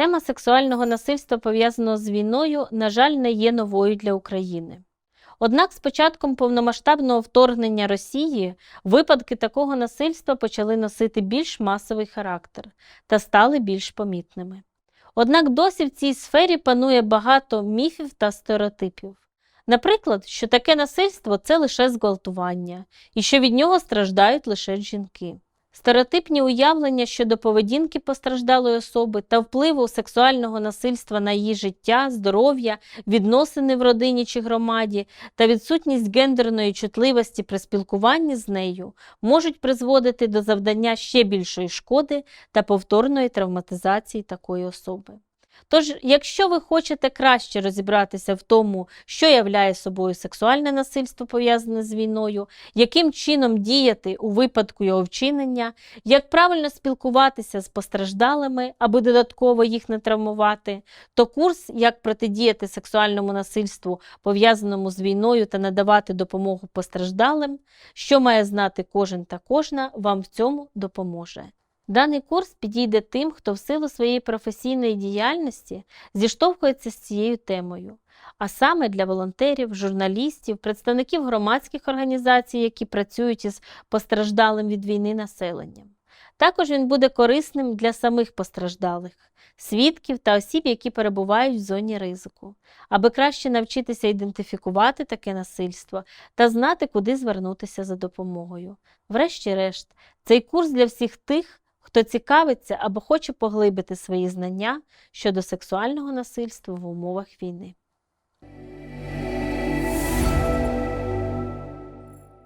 Тема сексуального насильства, пов'язаного з війною, на жаль, не є новою для України. Однак з початком повномасштабного вторгнення Росії випадки такого насильства почали носити більш масовий характер та стали більш помітними. Однак досі в цій сфері панує багато міфів та стереотипів. Наприклад, що таке насильство це лише зґвалтування, і що від нього страждають лише жінки. Стереотипні уявлення щодо поведінки постраждалої особи та впливу сексуального насильства на її життя, здоров'я, відносини в родині чи громаді та відсутність гендерної чутливості при спілкуванні з нею можуть призводити до завдання ще більшої шкоди та повторної травматизації такої особи. Тож, якщо ви хочете краще розібратися в тому, що являє собою сексуальне насильство пов'язане з війною, яким чином діяти у випадку його вчинення, як правильно спілкуватися з постраждалими, аби додатково їх не травмувати, то курс Як протидіяти сексуальному насильству, пов'язаному з війною та надавати допомогу постраждалим, що має знати кожен та кожна, вам в цьому допоможе. Даний курс підійде тим, хто в силу своєї професійної діяльності зіштовхується з цією темою, а саме для волонтерів, журналістів, представників громадських організацій, які працюють із постраждалим від війни населенням. Також він буде корисним для самих постраждалих, свідків та осіб, які перебувають в зоні ризику, аби краще навчитися ідентифікувати таке насильство та знати, куди звернутися за допомогою. Врешті-решт, цей курс для всіх тих, хто цікавиться або хоче поглибити свої знання щодо сексуального насильства в умовах війни.